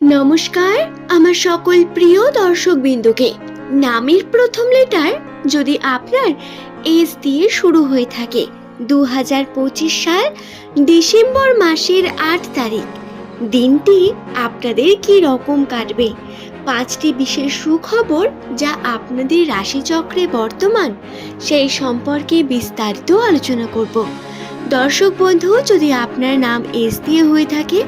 নমস্কার, আমার সকল প্রিয় দর্শক বিন্দুকে নামের প্রথম লেটার যদি আপনার এস দিয়ে শুরু হয়ে থাকে দু হাজার পঁচিশ সাল ডিসেম্বর মাসের আট তারিখ। দিনটি আপনাদের কি রকম কাটবে? পাঁচটি বিশেষ সুখবর যা আপনাদের রাশিচক্রে বর্তমান, সেই সম্পর্কে বিস্তারিত আলোচনা করব। দর্শক বন্ধু, যদি আপনার নাম এস দিয়ে হয়ে থাকে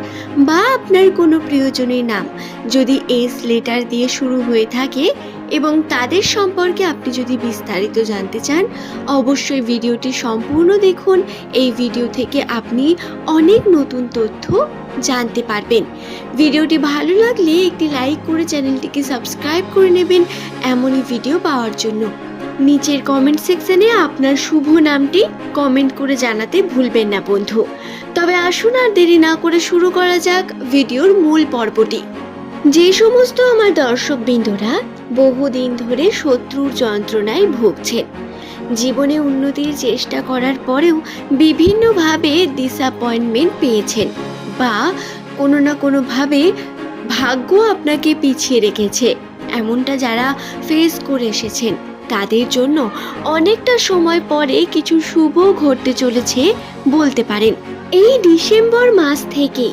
বা আপনার কোনো প্রিয়জনের নাম যদি এস লেটার দিয়ে শুরু হয়ে থাকে এবং তাদের সম্পর্কে আপনি যদি বিস্তারিত জানতে চান, অবশ্যই ভিডিওটি সম্পূর্ণ দেখুন। এই ভিডিও থেকে আপনি অনেক নতুন তথ্য জানতে পারবেন। ভিডিওটি ভালো লাগলে একটি লাইক করে চ্যানেলটিকে সাবস্ক্রাইব করে নেবেন। এমনই ভিডিও পাওয়ার জন্য। নিচের কমেন্ট সেকশনে আপনার শুভ নামটি কমেন্ট করে জানাতে ভুলবেন না, বন্ধু। তবে আসুন আর দেরি না করে শুরু করা যাক ভিডিওর মূল পর্বটি। যে সমস্ত আমার দর্শক বিন্দুরা বহুদিন ধরে শত্রুর যন্ত্রণায় ভুগছেন জীবনে উন্নতির চেষ্টা করার পরেও বিভিন্নভাবে ডিসঅ্যাপয়েন্টমেন্ট পেয়েছেন বা কোনো না কোনোভাবে ভাগ্য আপনাকে পিছিয়ে রেখেছে, এমনটা যারা ফেস করে এসেছেন। তাদের জন্য অনেকটা সময় পরে কিছু শুভ ঘটতে চলেছে বলতে পারেন। এই ডিসেম্বর মাস থেকে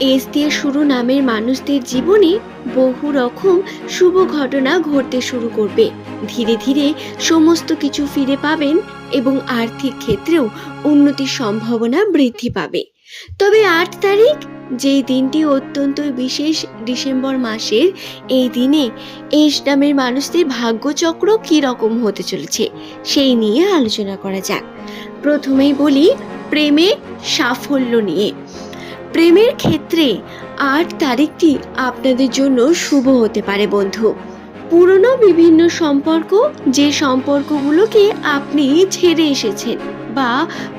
এস দিয়ে শুরু নামের মানুষদের জীবনে বহু রকম শুভ ঘটনা ঘটতে শুরু করবে। ধীরে ধীরে সমস্ত কিছু ফিরে পাবেন এবং আর্থিক ক্ষেত্রেও উন্নতির সম্ভাবনা বৃদ্ধি পাবে। তবে আট তারিখ যেই দিনটি অত্যন্ত বিশেষ ডিসেম্বর মাসের এই দিনে এস নামের মানুষদের ভাগ্যচক্র কী রকম হতে চলেছে, সেই নিয়ে আলোচনা করা যাক। প্রথমেই বলি প্রেমে সাফল্য নিয়ে। প্রেমের ক্ষেত্রে আট তারিখটি আপনাদের জন্য শুভ হতে পারে বন্ধু। পুরনো বিভিন্ন সম্পর্ক, যে সম্পর্কগুলোকে আপনি ছেড়ে এসেছেন বা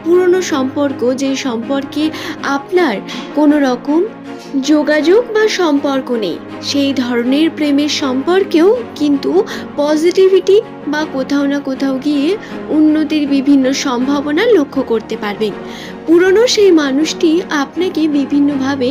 পুরনো সম্পর্ক যে সম্পর্কে আপনার কোনো রকম যোগাযোগ বা সম্পর্ক নেই, সেই ধরনের প্রেমের সম্পর্কেও কিন্তু পজিটিভিটি বা কোথাও না কোথাও গিয়ে উন্নতির বিভিন্ন সম্ভাবনা লক্ষ্য করতে পারবেন। পুরনো সেই মানুষটি আপনাকে বিভিন্নভাবে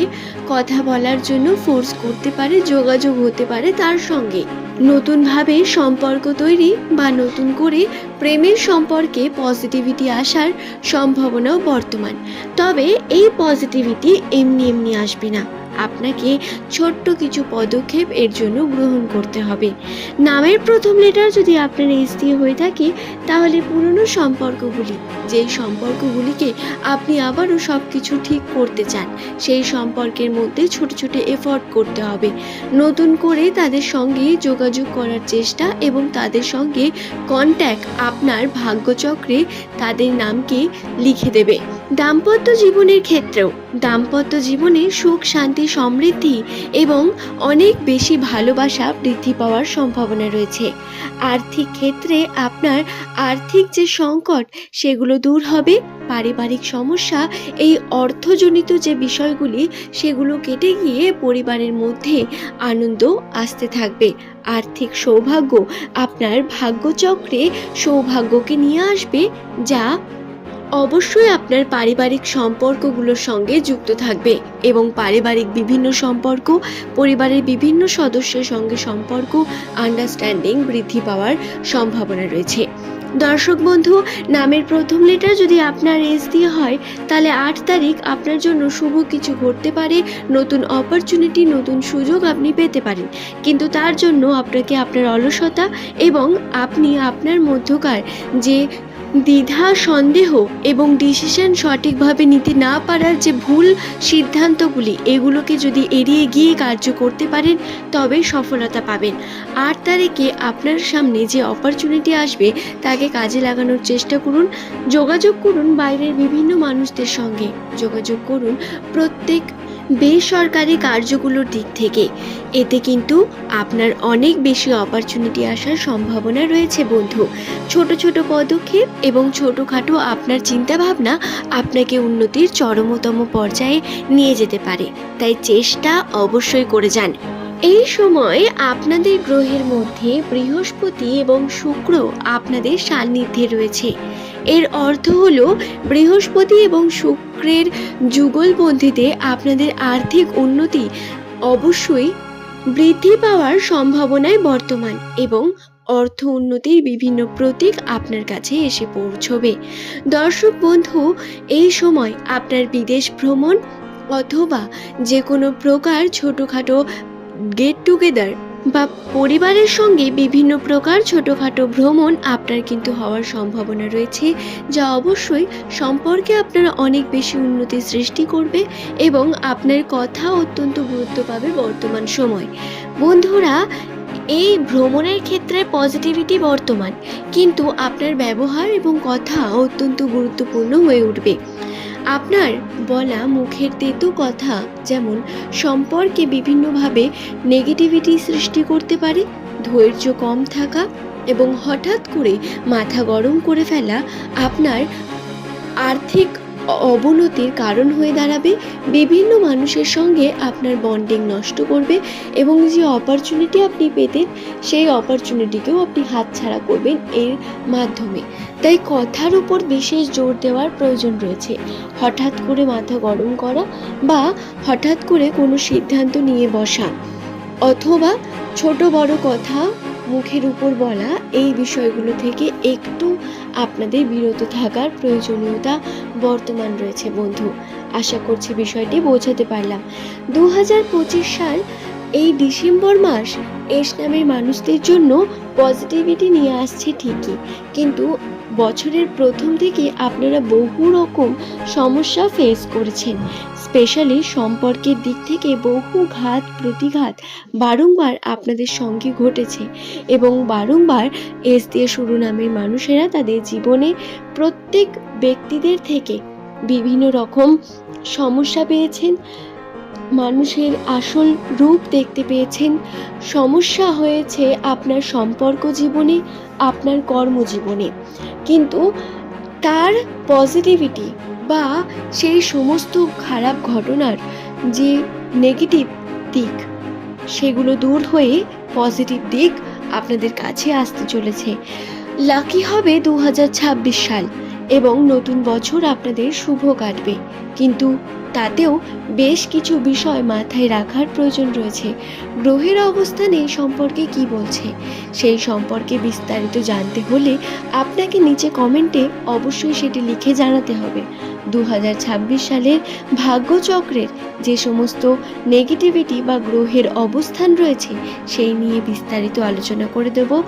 কথা বলার জন্য ফোর্স করতে পারে, যোগাযোগ হতে পারে তার সঙ্গে। নতুনভাবে সম্পর্ক তৈরি বা নতুন করে প্রেমের সম্পর্কে পজিটিভিটি আসার সম্ভাবনাও বর্তমান। তবে এই পজিটিভিটি এমনি এমনি আসবে না। আপনাকে ছোট্ট কিছু পদক্ষেপ এর জন্য গ্রহণ করতে হবে। নামের প্রথম লেটার যদি আপনার এস দিয়ে হয়ে থাকে, তাহলে পুরনো সম্পর্কগুলি, যেই সম্পর্কগুলিকে আপনি আবারও সব কিছু ঠিক করতে চান, সেই সম্পর্কের মধ্যে ছোট ছোট এফর্ট করতে হবে। নতুন করে তাদের সঙ্গে যোগাযোগ করার চেষ্টা এবং তাদের সঙ্গে কন্ট্যাক্ট আপনার ভাগ্যচক্রে তাদের নামকে লিখে দেবে। দাম্পত্য জীবনের ক্ষেত্রেও, দাম্পত্য জীবনে সুখ, শান্তি, সমৃদ্ধি এবং অনেক বেশি ভালোবাসা বৃদ্ধি পাওয়ার সম্ভাবনা রয়েছে। আর্থিক ক্ষেত্রে আপনার আর্থিক যে সংকট, সেগুলো দূর হবে। পারিবারিক সমস্যা, এই অর্থজনিত যে বিষয়গুলি, সেগুলো কেটে গিয়ে পরিবারের মধ্যে আনন্দ আসতে থাকবে। আর্থিক সৌভাগ্য আপনার ভাগ্যচক্রে সৌভাগ্যকে নিয়ে আসবে, যা অবশ্যই আপনার পারিবারিক সম্পর্কগুলোর সঙ্গে যুক্ত থাকবে এবং পারিবারিক বিভিন্ন সম্পর্ক, পরিবারের বিভিন্ন সদস্যের সঙ্গে সম্পর্ক আন্ডারস্ট্যান্ডিং বৃদ্ধি পাওয়ার সম্ভাবনা রয়েছে। দর্শক বন্ধু, নামের প্রথম লেটার যদি আপনার এস দিয়ে হয়, তাহলে আট তারিখ আপনার জন্য শুভ কিছু ঘটতে পারে, নতুন অপরচুনিটি নতুন সুযোগ আপনি পেতে পারেন। কিন্তু তার জন্য আপনাকে আপনার অলসতা এবং আপনি আপনার মধ্যকার যে দ্বিধা, সন্দেহ এবং ডিসিশন সঠিকভাবে নিতে না পারার যে ভুল সিদ্ধান্তগুলি, এগুলোকে যদি এড়িয়ে গিয়ে কার্য করতে পারেন তবে সফলতা পাবেন। আট তারিখে আপনার সামনে যে অপরচুনিটি আসবে, তাকে কাজে লাগানোর চেষ্টা করুন। যোগাযোগ করুন বাইরের বিভিন্ন মানুষদের সঙ্গে। যোগাযোগ করুন প্রত্যেক বেসরকারি কার্যগুলোর দিক থেকে। এতে কিন্তু আপনার অনেক বেশি অপরচুনিটি আসার সম্ভাবনা রয়েছে বন্ধু। ছোট ছোট পদক্ষেপ এবং ছোটোখাটো আপনার চিন্তাভাবনা আপনাকে উন্নতির চরমতম পর্যায়ে নিয়ে যেতে পারে। তাই চেষ্টা অবশ্যই করে যান। এই সময় আপনাদের গ্রহের মধ্যে বৃহস্পতি এবং শুক্র আপনাদের সান্নিধ্যে রয়েছে। এর অর্থ হলো বৃহস্পতি এবং শুক্রের যুগলবন্ধিতে আপনাদের আর্থিক উন্নতি অবশ্যই বৃদ্ধি পাওয়ার সম্ভাবনায় বর্তমান এবং অর্থ উন্নতির বিভিন্ন প্রতীক আপনার কাছে এসে পৌঁছবে। দর্শক বন্ধু, এই সময় আপনার বিদেশ ভ্রমণ অথবা যে কোনো প্রকার ছোটোখাটো গেট টুগেদার বা পরিবারের সঙ্গে বিভিন্ন প্রকার ছোটোখাটো ভ্রমণ আপনার কিন্তু হওয়ার সম্ভাবনা রয়েছে, যা অবশ্যই সম্পর্কে আপনার অনেক বেশি উন্নতি সৃষ্টি করবে এবং আপনার কথা অত্যন্ত গুরুত্ব পাবে বর্তমান সময়। বন্ধুরা, এই ভ্রমণের ক্ষেত্রে পজিটিভিটি বর্তমান, কিন্তু আপনার ব্যবহার এবং কথা অত্যন্ত গুরুত্বপূর্ণ হয়ে উঠবে। আপনার বলা মুখের তেতো কথা যেমন সম্পর্কে বিভিন্নভাবে নেগেটিভিটি সৃষ্টি করতে পারে, ধৈর্য কম থাকা এবং হঠাৎ করে মাথা গরম করে ফেলা আপনার আর্থিক অবনতির কারণ হয়ে দাঁড়াবে, বিভিন্ন মানুষের সঙ্গে আপনার বন্ডিং নষ্ট করবে এবং যে অপরচুনিটি আপনি পেতেন, সেই অপরচুনিটিকেও আপনি হাতছাড়া করবেন এর মাধ্যমে। তাই কথার উপর বিশেষ জোর দেওয়ার প্রয়োজন রয়েছে। হঠাৎ করে মাথা গরম করা বা হঠাৎ করে কোনো সিদ্ধান্ত নিয়ে বসা অথবা ছোট বড় কথা মুখের উপর বলা এই বিষয়গুলো থেকে একটু আপনাদের বিরত থাকার প্রয়োজনীয়তা বর্তমান রয়েছে, বন্ধু। আশা করছি বিষয়টি বোঝাতে পারলাম। দু হাজার পঁচিশ সাল এই ডিসেম্বর মাস এস নামের মানুষদের জন্য পজিটিভিটি নিয়ে আসছে ঠিকই। কিন্তু বছরের প্রথম থেকে আপনারা বহু রকম সমস্যা ফেস করেছেন। স্পেশালি সম্পর্কের দিক থেকে বহু ঘাত, প্রতিঘাত বারংবার আপনাদের সঙ্গে ঘটেছে এবং বারংবার এস দিয়ে শুরু নামের মানুষেরা তাদের জীবনে প্রত্যেক ব্যক্তিদের থেকে বিভিন্ন রকম সমস্যা পেয়েছেন। মানুষের আসল রূপ দেখতে পেয়েছেন। সমস্যা হয়েছে আপনার সম্পর্ক জীবনে, আপনার কর্মজীবনে। কিন্তু তার পজিটিভিটি বা সেই সমস্ত খারাপ ঘটনার যে নেগেটিভ দিক, সেগুলো দূর হয়ে পজিটিভ দিক আপনাদের কাছে আসতে চলেছে। লাকি হবে দু হাজার ছাব্বিশ সাল। এবং নতুন বছর আপনাদের শুভ কাটবে। কিন্তু তাতেও বেশ কিছু বিষয় মাথায় রাখার প্রয়োজন রয়েছে। গ্রহের অবস্থান এই সম্পর্কে কি বলছে? সেই সম্পর্কে বিস্তারিত জানতে হলে আপনাকে নিচে কমেন্টে অবশ্যই সেটি লিখে জানাতে হবে। দু হাজার ছাব্বিশ সালের ভাগ্যচক্রের যে সমস্ত নেগেটিভিটি বা গ্রহের অবস্থান রয়েছে, সেই নিয়ে বিস্তারিত আলোচনা করে দেব।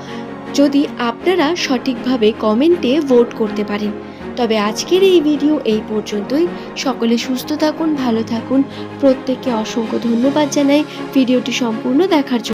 যদি আপনারা সঠিকভাবে কমেন্টে ভোট করতে পারেন। তবে আজকের এই ভিডিও এই পর্যন্তই। সকলে সুস্থ থাকুন, ভালো থাকুন। প্রত্যেককে অসংখ্য ধন্যবাদ জানাই। ভিডিওটি সম্পূর্ণ দেখার জন্য।